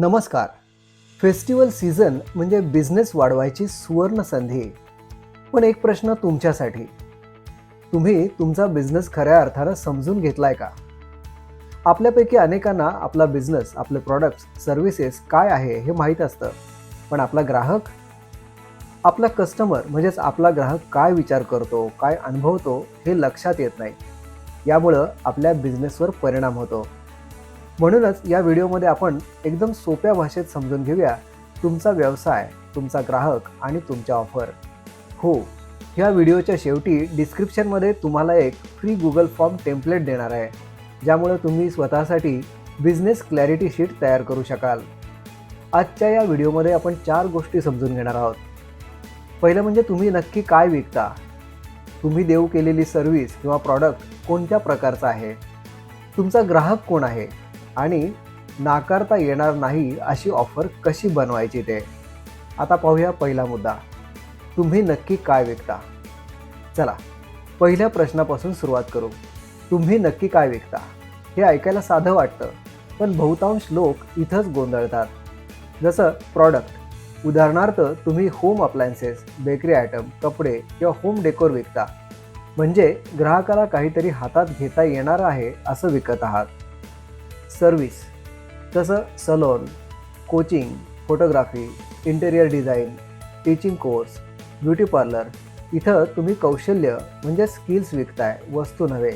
नमस्कार. Festival season म्हणजे business वाढवायची सुवर्ण संधी. पण एक प्रश्न तुमच्यासाठी. तुम्ही तुमचा बिझनेस खऱ्या अर्थानं समजून घेतलाय का? आपल्यापैकी अनेकांना आपला बिझनेस आपले प्रॉडक्ट्स सर्व्हिसेस काय आहे हे माहीत असतं. पण आपला ग्राहक? आपला कस्टमर म्हणजेच आपला ग्राहक काय विचार करतो काय अनुभवतो हे लक्षात येत नाही. यामुळं आपल्या बिझनेसवर परिणाम होतो. म्हणूनच या व्हिडिओमध्ये आपण एकदम सोप्या भाषेत समजून घेऊया तुमचा व्यवसाय तुमचा ग्राहक आणि तुमच्या ऑफर. हो ह्या व्हिडिओच्या शेवटी डिस्क्रिप्शनमध्ये तुम्हाला एक फ्री गुगल फॉर्म टेम्पलेट देणार आहे ज्यामुळे तुम्ही स्वतःसाठी बिझनेस क्लॅरिटी शीट तयार करू शकाल. आजच्या या व्हिडिओमध्ये आपण चार गोष्टी समजून घेणार आहोत. पहिलं म्हणजे तुम्ही नक्की काय विकता? तुम्ही देऊ केलेली सर्व्हिस किंवा प्रॉडक्ट कोणत्या प्रकारचा आहे? तुमचा ग्राहक कोण आहे? आणि नाकारता येणार नाही अशी ऑफर कशी बनवायची ते? आता पाहूया पहिला मुद्दा. तुम्ही नक्की काय विकता? चला पहिल्या प्रश्नापासून सुरुवात करू. तुम्ही नक्की काय विकता? हे ऐकायला साधं वाटतं पण बहुतांश लोक इथंच गोंधळतात. जसं प्रॉडक्ट उदाहरणार्थ तुम्ही होम अप्लायन्सेस बेकरी आयटम कपडे किंवा होम डेकोर विकता. म्हणजे ग्राहकाला काहीतरी हातात घेता येणार आहे असं विकत आहात. सर्विस तसं salon coaching photography interior design teaching course beauty parlour इथं तुम्ही कौशल्य म्हणजे स्किल्स विकताय वस्तू नव्हे.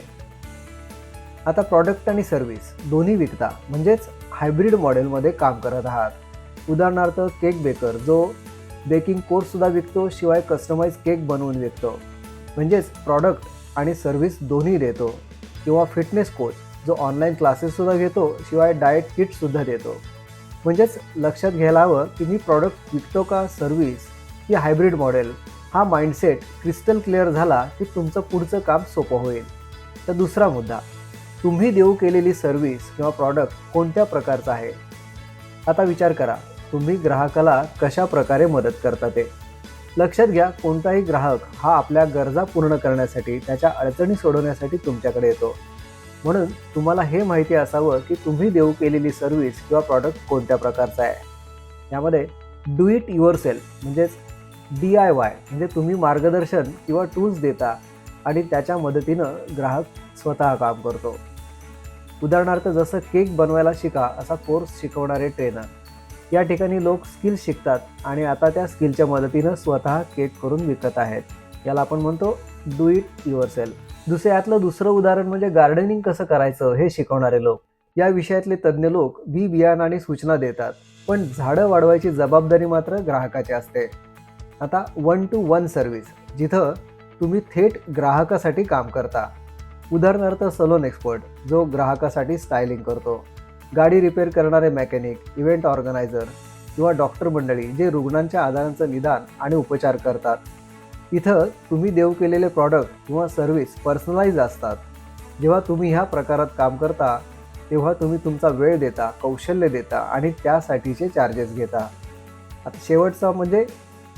आता प्रॉडक्ट आणि सर्व्हिस दोन्ही विकता म्हणजेच हायब्रिड मॉडेलमध्ये काम करत आहात. उदाहरणार्थ केक बेकर जो बेकिंग कोर्ससुद्धा विकतो शिवाय कस्टमाइज केक बनवून विकतो. म्हणजेच प्रॉडक्ट आणि सर्व्हिस दोन्ही देतो किंवा फिटनेस कोच जो ऑनलाईन क्लासेससुद्धा घेतो शिवाय डाएट किटसुद्धा देतो. म्हणजेच लक्षात घ्यायला हवं की मी प्रॉडक्ट विकतो का सर्व्हिस की हायब्रिड मॉडेल हा माइंडसेट क्रिस्टल क्लिअर झाला की तुमचं पुढचं काम सोपं होईल. तर दुसरा मुद्दा. तुम्ही देऊ केलेली सर्व्हिस किंवा प्रॉडक्ट कोणत्या प्रकारचा आहे? आता विचार करा तुम्ही ग्राहकाला कशा प्रकारे मदत करता ते? लक्षात घ्या कोणताही ग्राहक हा आपल्या गरजा पूर्ण करण्यासाठी त्याच्या अडचणी सोडवण्यासाठी तुमच्याकडे येतो. म्हणून तुम्हाला हे माहिती असावं की तुम्ही देऊ केलेली सर्व्हिस किंवा प्रॉडक्ट कोणत्या प्रकारचा आहे. यामध्ये डू इट युअर सेल्फ म्हणजेच डी आय वाय म्हणजे तुम्ही मार्गदर्शन किंवा टूल्स देता आणि त्याच्या मदतीनं ग्राहक स्वतः काम करतो. उदाहरणार्थ जसं केक बनवायला शिका असा कोर्स शिकवणारे ट्रेनर या ठिकाणी लोक स्किल शिकतात आणि आता त्या स्किलच्या मदतीनं स्वतः केक करून विकत आहेत. याला आपण म्हणतो डू इट युअर सेल्फ दुसऱ्यातलं दुसरं उदाहरण म्हणजे गार्डनिंग कसं करायचं हे शिकवणारे लोक. या विषयातले तज्ज्ञ लोक बी बियाण आणि सूचना देतात पण झाडं वाढवायची जबाबदारी मात्र ग्राहकाची असते. आता वन टू वन सर्व्हिस जिथं तुम्ही थेट ग्राहकासाठी काम करता. उदाहरणार्थ सलोन एक्सपर्ट जो ग्राहकासाठी स्टायलिंग करतो. गाडी रिपेअर करणारे मेकॅनिक इव्हेंट ऑर्गनायझर किंवा डॉक्टर मंडळी जे रुग्णांच्या आजारांचं निदान आणि उपचार करतात. इथं तुम्ही देऊ केलेले प्रॉडक्ट किंवा सर्व्हिस पर्सनलाइज असतात. जेव्हा तुम्ही ह्या प्रकारात काम करता तेव्हा तुम्ही तुमचा वेळ देता कौशल्य देता आणि त्यासाठीचे चार्जेस घेता. आता शेवटचा म्हणजे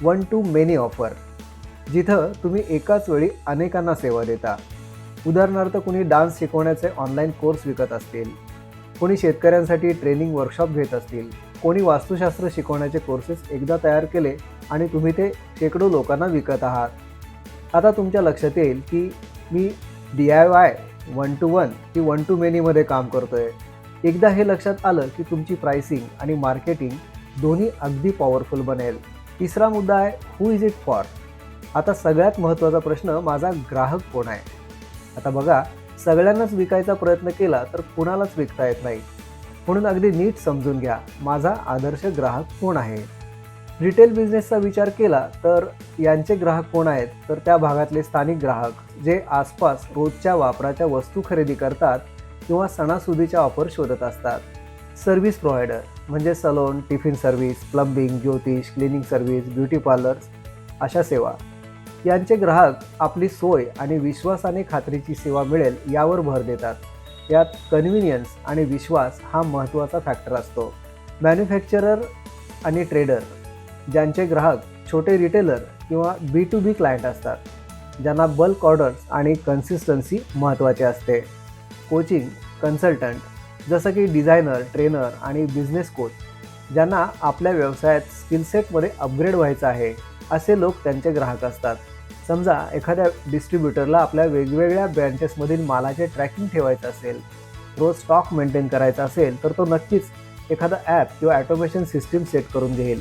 वन टू मेनी ऑफर जिथं तुम्ही एकाच वेळी अनेकांना सेवा देता. उदाहरणार्थ कुणी डान्स शिकवण्याचे ऑनलाईन कोर्स विकत असतील कोणी शेतकऱ्यांसाठी ट्रेनिंग वर्कशॉप घेत असतील कोणी वास्तुशास्त्र शिकवण्याचे कोर्सेस एकदा तयार केले आणि तुम्ही ते शेकडो लोकांना विकत आहात. आता तुमच्या लक्षात येईल की मी D I Y one to one की वन टू मेनीमध्ये काम करतो आहे एकदा हे लक्षात आलं की तुमची प्राइसिंग आणि मार्केटिंग दोन्ही अगदी पॉवरफुल बनेल. तिसरा मुद्दा आहे हू इज इट फॉर आता सगळ्यात महत्त्वाचा प्रश्न माझा ग्राहक कोण आहे? आता बघा सगळ्यांनाच विकायचा प्रयत्न केला तर कुणालाच विकता येत नाही. म्हणून अगदी नीट समजून घ्या माझा आदर्श ग्राहक कोण आहे? रिटेल बिझनेसचा विचार केला तर यांचे ग्राहक कोण आहेत? तर त्या भागातले स्थानिक ग्राहक जे आसपास रोजच्या वापराच्या वस्तू खरेदी करतात किंवा सणासुदीच्या ऑफर शोधत असतात. सर्व्हिस प्रोव्हायडर म्हणजे सलोन टिफिन सर्व्हिस प्लंबिंग ज्योतिष क्लिनिंग सर्व्हिस ब्युटी पार्लर्स अशा सेवा. यांचे ग्राहक आपली सोय आणि विश्वासाने खात्रीची सेवा मिळेल यावर भर देतात. यात कन्व्हिनियन्स आणि विश्वास हा महत्त्वाचा फॅक्टर असतो. मॅन्युफॅक्चरर आणि ट्रेडर ज्यांचे ग्राहक छोटे रिटेलर किंवा बी टू बी क्लायंट असतात ज्यांना बल्क ऑर्डर्स आणि कन्सिस्टन्सी महत्त्वाचे असते. कोचिंग कन्सल्टंट जसं की डिझायनर ट्रेनर आणि बिझनेस कोच ज्यांना आपल्या व्यवसायात स्किलसेटमध्ये अपग्रेड व्हायचं आहे असे लोक त्यांचे ग्राहक असतात. समजा एखाद्या डिस्ट्रीब्युटरला आपल्या वेगवेगळ्या ब्रँचेसमधील मालाचे ट्रॅकिंग ठेवायचं असेल रोज स्टॉक मेंटेन करायचा असेल तर तो नक्कीच एखादा ॲप किंवा ॲटोमेशन सिस्टीम सेट करून घेईल.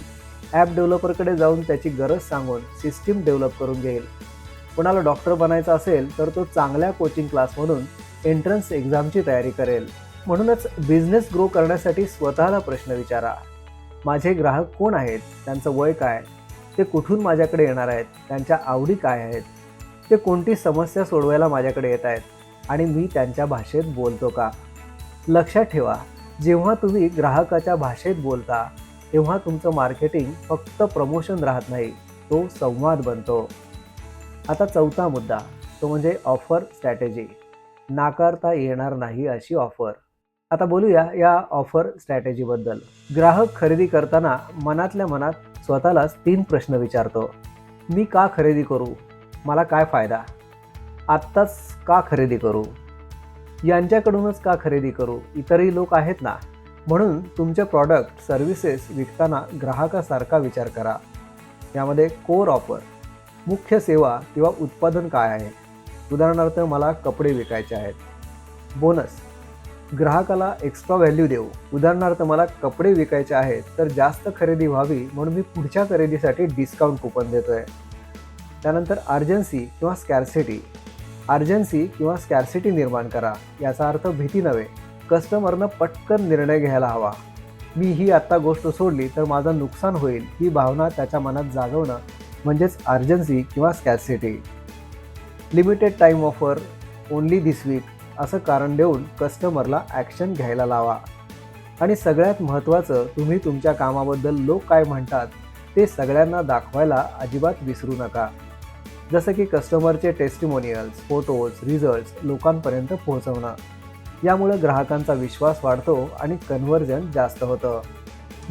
ॲप डेव्हलपरकडे जाऊन त्याची गरज सांगून सिस्टीम डेव्हलप करून घेईल. कोणाला डॉक्टर बनायचं असेल तर तो चांगल्या कोचिंग क्लासमधून एंट्रन्स एक्झामची तयारी करेल. म्हणूनच बिझनेस ग्रो करण्यासाठी स्वतःला प्रश्न विचारा. माझे ग्राहक कोण आहेत? त्यांचं वय काय? ते कुठून माझ्याकडे येणार आहेत? त्यांच्या आवडी काय आहेत? ते कोणती समस्या सोडवायला माझ्याकडे येत आहेत? आणि मी त्यांच्या भाषेत बोलतो का? लक्षात ठेवा जेव्हा तुम्ही ग्राहकाच्या भाषेत बोलता तेव्हा तुमचं मार्केटिंग फक्त प्रमोशन राहत नाही तो संवाद बनतो. आता चौथा मुद्दा तो म्हणजे ऑफर स्ट्रॅटेजी. नाकारता येणार नाही अशी ऑफर. आता बोलूया या ऑफर स्ट्रॅटेजीबद्दल. ग्राहक खरेदी करताना मनातल्या मनात स्वतःलाच तीन प्रश्न विचारतो. मी का खरेदी करू? मला काय फायदा? आत्ताच का खरेदी करू? यांच्याकडूनच का खरेदी करू? इतरही लोक आहेत ना? म्हणून तुमचे प्रॉडक्ट सर्व्हिसेस विकताना ग्राहकासारखा विचार करा. यामध्ये कोर ऑफर मुख्य सेवा किंवा उत्पादन काय आहे? उदाहरणार्थ मला कपडे विकायचे आहेत. बोनस ग्राहकाला एक्स्ट्रा व्हॅल्यू देऊ. उदाहरणार्थ मला कपडे विकायचे आहेत तर जास्त खरेदी व्हावी म्हणून मी पुढच्या खरेदीसाठी डिस्काउंट कुपन देतोय. त्यानंतर अर्जन्सी किंवा स्कॅर्सिटी अर्जन्सी किंवा स्कॅर्सिटी निर्माण करा. याचा अर्थ भीती नव्हे. कस्टमरनं पटकन निर्णय घ्यायला हवा. मी ही आत्ता गोष्ट सोडली तर माझं नुकसान होईल ही भावना त्याच्या मनात जागवणं म्हणजेच अर्जन्सी किंवा scarcity limited time offer only this week असं कारण देऊन कस्टमरला ॲक्शन घ्यायला लावा. आणि सगळ्यात महत्त्वाचं तुम्ही तुमच्या कामाबद्दल लोक काय म्हणतात ते सगळ्यांना दाखवायला अजिबात विसरू नका. जसं की कस्टमरचे टेस्टिमोनियल्स फोटोज रिझल्ट्स लोकांपर्यंत पोहोचवणं. यामुळे ग्राहकांचा विश्वास वाढतो आणि कन्व्हर्जन जास्त होतं.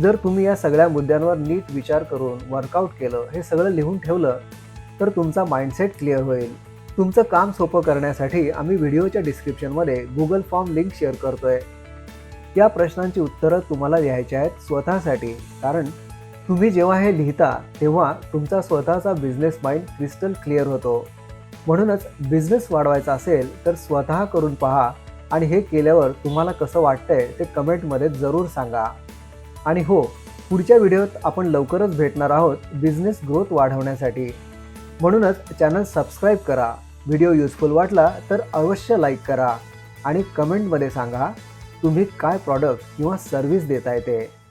जर तुम्ही या सगळ्या मुद्द्यांवर नीट विचार करून वर्कआउट केलं हे सगळं लिहून ठेवलं तर तुमचा माइंडसेट क्लिअर होईल. तुमचं काम सोपं करण्यासाठी आम्ही व्हिडिओच्या डिस्क्रिप्शनमध्ये गुगल फॉर्म लिंक शेअर करतोय. या प्रश्नांची उत्तरं तुम्हाला लिहायची आहेत स्वतःसाठी. कारण तुम्ही जेव्हा हे लिहिता तेव्हा तुमचा स्वतःचा बिझनेस माइंड क्रिस्टल क्लिअर होतो. म्हणूनच बिझनेस वाढवायचा असेल तर स्वतः करून पहा. आणि हे केल्यावर तुम्हाला कसं वाटतंय ते कमेंटमध्ये जरूर सांगा. आणि हो पुढच्या व्हिडिओत आपण लवकरच भेटणार आहोत बिझनेस ग्रोथ वाढवण्यासाठी. म्हणूनच चॅनल सबस्क्राईब करा. व्हिडिओ युजफुल वाटला तर अवश्य लाईक करा. आणि कमेंटमध्ये सांगा तुम्ही काय प्रॉडक्ट किंवा सर्व्हिस देताय ते?